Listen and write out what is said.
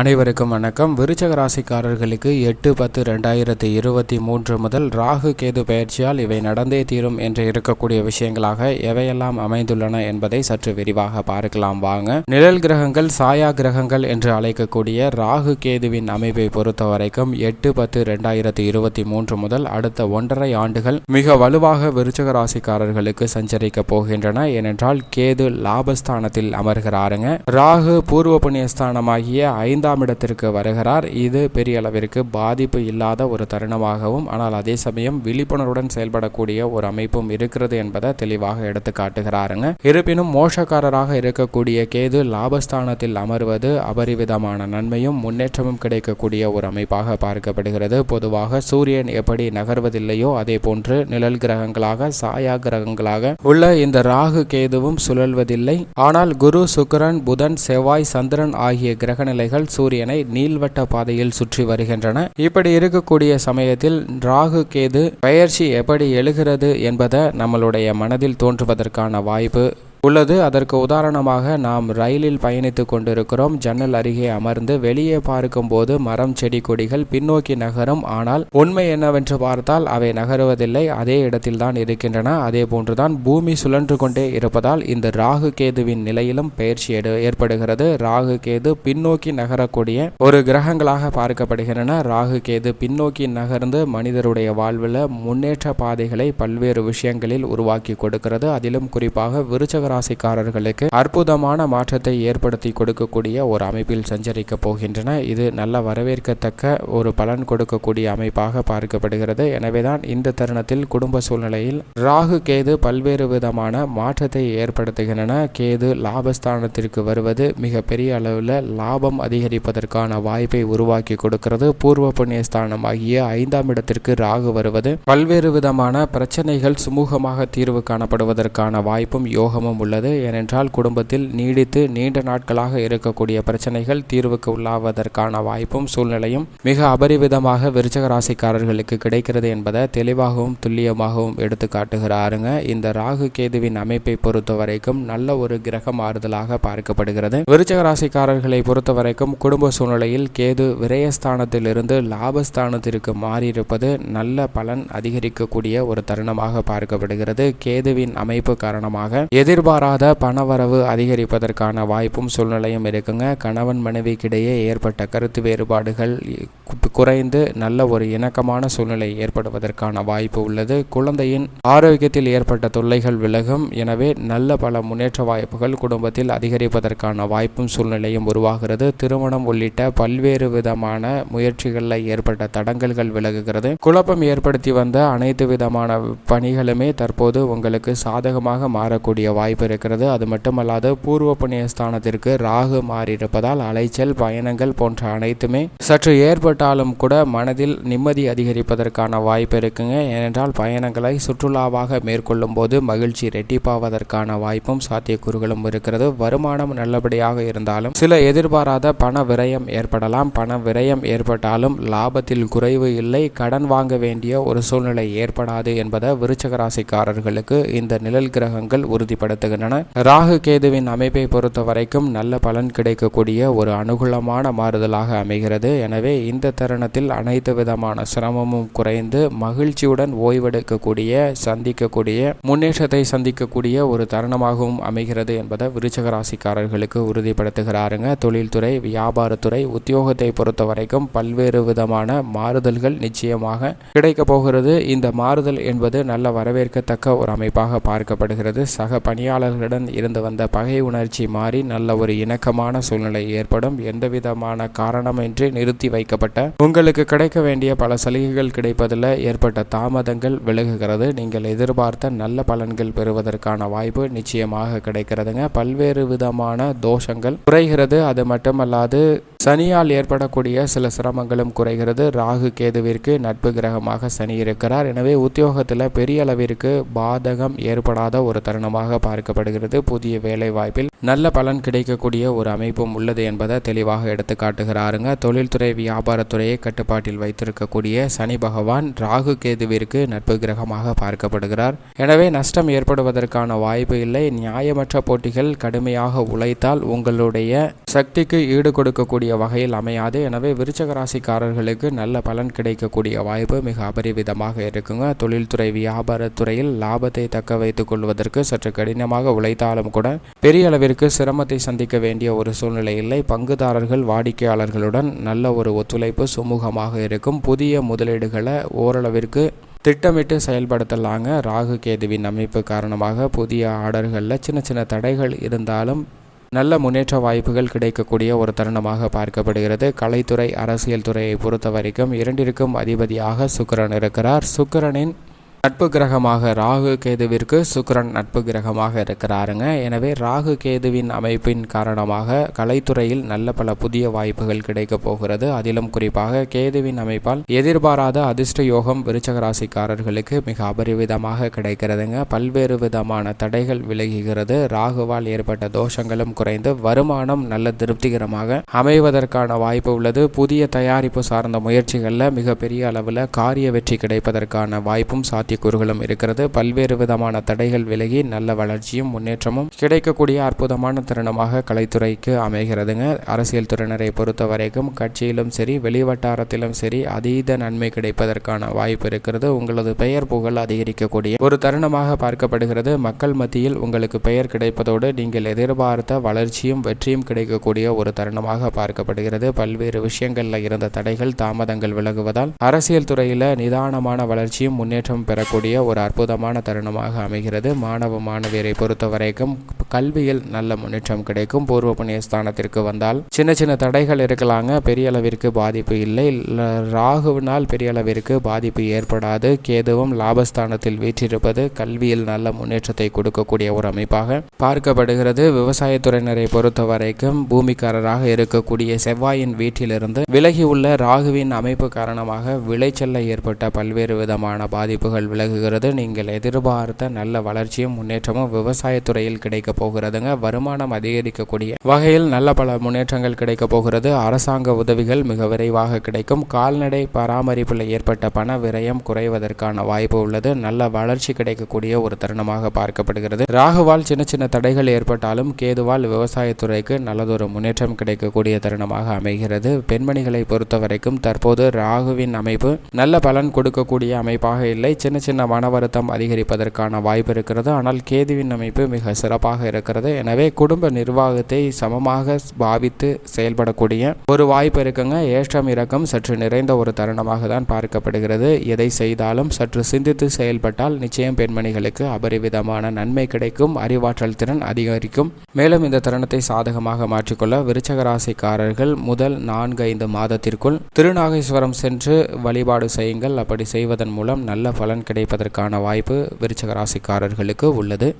அனைவருக்கும் வணக்கம். விருச்சக ராசிக்காரர்களுக்கு எட்டு பத்து ரெண்டாயிரத்தி இருபத்தி மூன்று முதல் ராகு கேது பயிற்சியால் இவை நடந்தே தீரும் என்று இருக்கக்கூடிய விஷயங்களாக எவையெல்லாம் அமைந்துள்ளன என்பதை சற்று விரிவாக பார்க்கலாம். வாங்க. நிழல் கிரகங்கள் சாயா கிரகங்கள் என்று அழைக்கக்கூடிய ராகு கேதுவின் அமைப்பை பொறுத்த வரைக்கும் எட்டு பத்து ரெண்டாயிரத்தி இருபத்தி மூன்று முதல் அடுத்த ஒன்றரை ஆண்டுகள் மிக வலுவாக விருச்சக ராசிக்காரர்களுக்கு சஞ்சரிக்க போகின்றன. ஏனென்றால் கேது லாபஸ்தானத்தில் அமர்கிறாருங்க. ராகு பூர்வ புண்ணியஸ்தானமாகிய ஐந்து ஐந்தாம் இடத்திற்கு வருகிறார். இது பெரிய அளவிற்கு பாதிப்பு இல்லாத ஒரு தருணமாகவும் ஆனால் அதே சமயம் விழிப்புணர்வுடன் செயல்படக்கூடிய ஒரு அமைப்பும் இருக்கிறது என்பதை தெளிவாக எடுத்து காட்டுகிறாருங்க. இருப்பினும் மோசக்காரராக இருக்கக்கூடிய கேது லாபஸ்தானத்தில் அமர்வது அபரிவிதமான நன்மையும் முன்னேற்றமும் கிடைக்கக்கூடிய ஒரு அமைப்பாக பார்க்கப்படுகிறது. பொதுவாக சூரியன் எப்படி நகர்வதில்லையோ அதே போன்று நிழல் கிரகங்களாக சாயா கிரகங்களாக உள்ள இந்த ராகு கேதுவும் சுழல்வதில்லை. ஆனால் குரு சுக்கரன் புதன் செவ்வாய் சந்திரன் ஆகிய கிரகநிலைகள் சூரியனை நீள்வட்ட பாதையில் சுற்றி வருகின்றன. இப்படி இருக்கக்கூடிய சமயத்தில் ராகு கேது பயிற்சி எப்படி எழுகிறது என்பதை நம்மளுடைய மனதில் தோன்றுவதற்கான வாய்ப்பு உள்ளது. அதற்கு உதாரணமாக நாம் ரயிலில் பயணித்து கொண்டிருக்கிறோம். ஜன்னல் அருகே அமர்ந்து வெளியே பார்க்கும்போது மரம் செடி கொடிகள் பின்னோக்கி நகரும். ஆனால் உண்மை என்னவென்று பார்த்தால் அவை நகருவதில்லை. அதே இடத்தில்தான் இருக்கின்றன. அதே போன்றுதான் பூமி சுழன்று கொண்டே இருப்பதால் இந்த ராகு கேதுவின் நிலையிலும் பயிற்சி ஏற்படுகிறது. ராகு கேது பின்னோக்கி நகரக்கூடிய ஒரு கிரகங்களாக பார்க்கப்படுகின்றன. ராகு கேது பின்னோக்கி நகர்ந்து மனிதருடைய வாழ்வில் முன்னேற்ற பாதைகளை பல்வேறு விஷயங்களில் உருவாக்கி கொடுக்கிறது. அதிலும் குறிப்பாக விருச்சகர ராசிக்காரர்களுக்கு அற்புதமான மாற்றத்தை ஏற்படுத்தி கொடுக்கக்கூடிய ஒரு அமைப்பில் சஞ்சரிக்க போகின்றன. இது நல்ல வரவேற்கத்தக்க ஒரு பலன் கொடுக்கக்கூடிய அமைப்பாக பார்க்கப்படுகிறது. எனவேதான் இந்த தருணத்தில் குடும்ப சூழ்நிலையில் ராகு கேது பல்வேறு விதமான மாற்றத்தை ஏற்படுத்துகின்றன. கேது லாபஸ்தானத்திற்கு வருவது மிக பெரிய அளவில் லாபம் அதிகரிப்பதற்கான வாய்ப்பை உருவாக்கி கொடுக்கிறது. பூர்வ புண்ணிய ஸ்தானம் ஆகிய ஐந்தாம் இடத்திற்கு ராகு வருவது பல்வேறு விதமான பிரச்சனைகள் சுமூகமாக தீர்வு காணப்படுவதற்கான வாய்ப்பும் யோகமும் உள்ளது. ஏனென்றால் குடும்பத்தில் நீடித்து நீண்ட நாட்களாக இருக்கக்கூடிய பிரச்சனைகள் தீர்வுக்கு உள்ளாவதற்கான வாய்ப்பும் சூழ்நிலையும் மிக அபரிவிதமாக விருச்சக ராசிக்காரர்களுக்கு கிடைக்கிறது என்பதை தெளிவாகவும் துல்லியமாகவும் எடுத்து காட்டுகிறாருங்க. இந்த ராகு கேதுவின் அமைப்பை பொறுத்த வரைக்கும் நல்ல ஒரு கிரக மாறுதலாக பார்க்கப்படுகிறது. விருச்சக ராசிக்காரர்களை பொறுத்த வரைக்கும் குடும்ப சூழ்நிலையில் கேது விரயஸ்தானத்திலிருந்து லாபஸ்தானத்திற்கு மாறியிருப்பது நல்ல பலன் அதிகரிக்கக்கூடிய ஒரு தருணமாக பார்க்கப்படுகிறது. கேதுவின் அமைப்பு காரணமாக எதிர் எதிர்பாராத பணவரவு அதிகரிப்பதற்கான வாய்ப்பும் சூழ்நிலையும் இருக்குங்க. கணவன் மனைவிக்கிடையே ஏற்பட்ட கருத்து வேறுபாடுகள் குறைந்து நல்ல ஒரு இணக்கமான சூழ்நிலை ஏற்படுவதற்கான வாய்ப்பு உள்ளது. குழந்தையின் ஆரோக்கியத்தில் ஏற்பட்ட தொல்லைகள் விலகும். எனவே நல்ல பல முன்னேற்ற வாய்ப்புகள் குடும்பத்தில் அதிகரிப்பதற்கான வாய்ப்பும் சூழ்நிலையும் உருவாகிறது. திருமணம் உள்ளிட்ட பல்வேறு விதமான முயற்சிகளில் ஏற்பட்ட தடங்கல்கள் விலகுகிறது. குழப்பம் ஏற்படுத்தி வந்த அனைத்து விதமான பணிகளுமே தற்போது உங்களுக்கு சாதகமாக மாறக்கூடிய வாய்ப்பு இருக்கிறது. அது மட்டுமல்லாது பூர்வ புண்ணிய ஸ்தானத்திற்கு ராகு மாறியிருப்பதால் அலைச்சல் பயணங்கள் போன்ற அனைத்துமே சற்று ஏற்பட்டாலும் கூட மனதில் நிம்மதி அதிகரிப்பதற்கான வாய்ப்பு இருக்குங்க. ஏனென்றால் பயணங்களை சுற்றுலாவாக மேற்கொள்ளும் போது மகிழ்ச்சி ரெட்டிப்பாவதற்கான வாய்ப்பும் சாத்தியக்கூறுகளும் இருக்கிறது. வருமானம் நல்லபடியாக இருந்தாலும் சில எதிர்பாராத பண விரயம் ஏற்படலாம். பண விரயம் ஏற்பட்டாலும் லாபத்தில் குறைவு இல்லை. கடன் வாங்க வேண்டிய ஒரு சூழ்நிலை ஏற்படாது என்பதை விருச்சக ராசிக்காரர்களுக்கு இந்த நிழல் கிரகங்கள் உறுதிப்படுத்துகின்றன. ராகு கேதுவின் அமைப்பை பொறுத்த வரைக்கும் நல்ல பலன் கிடைக்கக்கூடிய ஒரு அனுகூலமான மாறுதலாக அமைகிறது. எனவே இந்த தருணத்தில் அனைத்து விதமான சிரமமும் குறைந்து மகிழ்ச்சியுடன் ஓய்வெடுக்கக்கூடிய சந்திக்கக்கூடிய முன்னேற்றத்தை சந்திக்கக்கூடிய ஒரு தருணமாகவும் அமைகிறது என்பதை விருச்சக ராசிக்காரர்களுக்கு உறுதிப்படுத்துகிறாருங்க. தொழில்துறை வியாபாரத்துறை உத்தியோகத்தை பொறுத்த வரைக்கும் பல்வேறு விதமான மாறுதல்கள் நிச்சயமாக கிடைக்க போகிறது. இந்த மாறுதல் என்பது நல்ல வரவேற்கத்தக்க ஒரு அமைப்பாக பார்க்கப்படுகிறது. சக பணியாளர்களிடம் இருந்து வந்த பகை உணர்ச்சி மாறி நல்ல ஒரு இணக்கமான சூழ்நிலை ஏற்படும். எந்த விதமான காரணமின்றி நிறுத்தி வைக்கப்பட்ட உங்களுக்கு கிடைக்க வேண்டிய பல சலுகைகள் கிடைப்பதில் ஏற்பட்ட தாமதங்கள் விலகுகிறது. நீங்கள் எதிர்பார்த்த நல்ல பலன்கள் பெறுவதற்கான வாய்ப்பு நிச்சயமாக கிடைக்கிறதுங்க. பல்வேறு விதமான தோஷங்கள் குறைகிறது. அது மட்டுமல்லாது சனியால் ஏற்படக்கூடிய சில சிரமங்களும் குறைகிறது. ராகு கேதுவிற்கு நட்பு கிரகமாக சனி இருக்கிறார். எனவே உத்தியோகத்தில் பெரிய அளவிற்கு பாதகம் ஏற்படாத ஒரு தருணமாக பார்க்கப்படுகிறது. புதிய வேலை வாய்ப்பில் நல்ல பலன் கிடைக்கக்கூடிய ஒரு அமைப்பும் உள்ளது என்பதை தெளிவாக எடுத்து காட்டுகிறாருங்க. தொழில்துறை வியாபாரத்துறையை கட்டுப்பாட்டில் வைத்திருக்கக்கூடிய சனி பகவான் ராகு கேதுவிற்கு நட்பு கிரகமாக பார்க்கப்படுகிறார். எனவே நஷ்டம் ஏற்படுவதற்கான வாய்ப்பு இல்லை. நியாயமற்ற போட்டிகள் கடுமையாக உழைத்தால் உங்களுடைய சக்திக்கு ஈடு கொடுக்கக்கூடிய வகையில் அமையாது. எனவே விருச்சக ராசிக்காரர்களுக்கு நல்ல பலன் கிடைக்கக்கூடிய வாய்ப்பு மிக அபரிவிதமாக இருக்குங்க. தொழில்துறை வியாபாரத்துறையில் லாபத்தை தக்க வைத்துக் கொள்வதற்கு சற்று கடினமாக உழைத்தாலும் கூட பெரிய அளவிற்கு சிரமத்தை சந்திக்க வேண்டிய ஒரு சூழ்நிலை இல்லை. பங்குதாரர்கள் வாடிக்கையாளர்களுடன் நல்ல ஒரு ஒத்துழைப்பு சுமூகமாக இருக்கும். புதிய முதலீடுகளை ஓரளவிற்கு திட்டமிட்டு செயல்படுத்தலாங்க. ராகு கேதுவின் அமைப்பு காரணமாக புதிய ஆர்டர்களில் சின்ன சின்ன தடைகள் இருந்தாலும் நல்ல முன்னேற்ற வாய்ப்புகள் கிடைக்கக்கூடிய ஒரு தருணமாக பார்க்கப்படுகிறது. கலைத்துறை அரசியல் துறையை பொறுத்த வரைக்கும் இரண்டிற்கும் அதிபதியாக சுக்கிரன் இருக்கிறார். சுக்கிரனின் நட்பு கிரகமாக ராகு கேதுவிற்கு சுக்கரன் நட்பு கிரகமாக இருக்கிறாருங்க. எனவே ராகு கேதுவின் அமைப்பின் காரணமாக கலைத்துறையில் நல்ல பல புதிய வாய்ப்புகள் கிடைக்கப் போகிறது. அதிலும் குறிப்பாக கேதுவின் அமைப்பால் எதிர்பாராத அதிர்ஷ்ட யோகம் விருச்சக ராசிக்காரர்களுக்கு மிக அபரிவிதமாக கிடைக்கிறதுங்க. பல்வேறு விதமான தடைகள் விலகுகிறது. ராகுவால் ஏற்பட்ட தோஷங்களும் குறைந்து வருமானம் நல்ல திருப்திகரமாக அமைவதற்கான வாய்ப்பு உள்ளது. புதிய தயாரிப்பு சார்ந்த முயற்சிகளில் மிகப்பெரிய அளவில் காரிய வெற்றி கிடைப்பதற்கான வாய்ப்பும் சாத்தியம் சாத்தியக்கூறுகளும் இருக்கிறது. பல்வேறு விதமான தடைகள் விலகி நல்ல வளர்ச்சியும் முன்னேற்றமும் கிடைக்கக்கூடிய அற்புதமான தருணமாக கலைத்துறைக்கு அமைகிறதுங்க. அரசியல் துறையினரை பொறுத்த வரைக்கும் கட்சியிலும் சரி வெளிவட்டாரத்திலும் சரி அதீத நன்மை கிடைப்பதற்கான வாய்ப்பு இருக்கிறது. உங்களது பெயர் புகழ் அதிகரிக்கக்கூடிய ஒரு தருணமாக பார்க்கப்படுகிறது. மக்கள் மத்தியில் உங்களுக்கு பெயர் கிடைப்பதோடு நீங்கள் எதிர்பார்த்த வளர்ச்சியும் வெற்றியும் கிடைக்கக்கூடிய ஒரு தருணமாக பார்க்கப்படுகிறது. பல்வேறு விஷயங்களில் இருந்த தடைகள் தாமதங்கள் விலகுவதால் அரசியல் துறையில் நிதானமான வளர்ச்சியும் முன்னேற்றம் பெற பெறக்கூடிய ஒரு அற்புதமான தருணமாக அமைகிறது. மாணவ மாணவியரை பொறுத்த வரைக்கும் கல்வியில் நல்ல முன்னேற்றம் கிடைக்கும். பூர்வ புண்ணிய ஸ்தானத்திற்கு வந்தால் சின்ன சின்ன தடைகள் இருக்கலாங்க. பெரிய அளவிற்கு பாதிப்பு இல்லை. ராகுவினால் பெரிய அளவிற்கு பாதிப்பு ஏற்படாது. கேதுவும் லாபஸ்தானத்தில் வீற்றிருப்பது கல்வியில் நல்ல முன்னேற்றத்தை கொடுக்கக்கூடிய ஒரு அமைப்பாக பார்க்கப்படுகிறது. விவசாயத்துறையினரை பொறுத்த வரைக்கும் பூமிக்காரராக இருக்கக்கூடிய செவ்வாயின் வீட்டிலிருந்து விலகி உள்ள ராகுவின் அமைப்பு காரணமாக விளைச்சல்ல ஏற்பட்ட பல்வேறு விதமான பாதிப்புகள் விலகுகிறது. நீங்கள் எதிர்பார்த்த நல்ல வளர்ச்சியும் முன்னேற்றமும் விவசாயத்துறையில் கிடைக்க போகிறதுங்க. வருமானம் அதிகரிக்கக்கூடிய வகையில் நல்ல பல முன்னேற்றங்கள் கிடைக்க போகிறது. அரசாங்க உதவிகள் மிக விரைவாக கிடைக்கும். கால்நடை பராமரிப்பில் ஏற்பட்ட பண விரயம் குறைவதற்கான வாய்ப்பு உள்ளது. நல்ல வளர்ச்சி கிடைக்கக்கூடிய ஒரு தருணமாக பார்க்கப்படுகிறது. ராகுவால் சின்ன சின்ன தடைகள் ஏற்பட்டாலும் கேதுவால் விவசாயத்துறைக்கு நல்லதொரு முன்னேற்றம் கிடைக்கக்கூடிய தருணமாக அமைகிறது. பெண்மணிகளை பொறுத்தவரைக்கும் தற்போது ராகுவின் அமைப்பு நல்ல பலன் கொடுக்கக்கூடிய அமைப்பாக இல்லை. சின்ன சின்ன மன வருத்தம் அதிகரிப்பதற்கான வாய்ப்பு இருக்கிறது. ஆனால் கேதுவின் அமைப்பு மிக சிறப்பாக இருக்கிறது. எனவே குடும்ப நிர்வாகத்தை சமமாக பாவித்து செயல்படக்கூடிய ஒரு வாய்ப்பு இருக்குங்க. ஏற்றம் இறக்கம் சற்று நிறைந்த ஒரு தருணமாக தான் பார்க்கப்படுகிறது. எதை செய்தாலும் சற்று சிந்தித்து செயல்பட்டால் நிச்சயம் பெண்மணிகளுக்கு அபரிவிதமான நன்மை கிடைக்கும். அறிவாற்றல் திறன் அதிகரிக்கும். மேலும் இந்த தருணத்தை சாதகமாக மாற்றிக்கொள்ள விருச்சக ராசிக்காரர்கள் முதல் நான்கு ஐந்து மாதத்திற்குள் திருநாகேஸ்வரம் சென்று வழிபாடு செய்யுங்கள். அப்படி செய்வதன் மூலம் நல்ல பலன் பலன் கிடைப்பதற்கான வாய்ப்பு விருச்சக ராசிக்காரர்களுக்கு உள்ளது.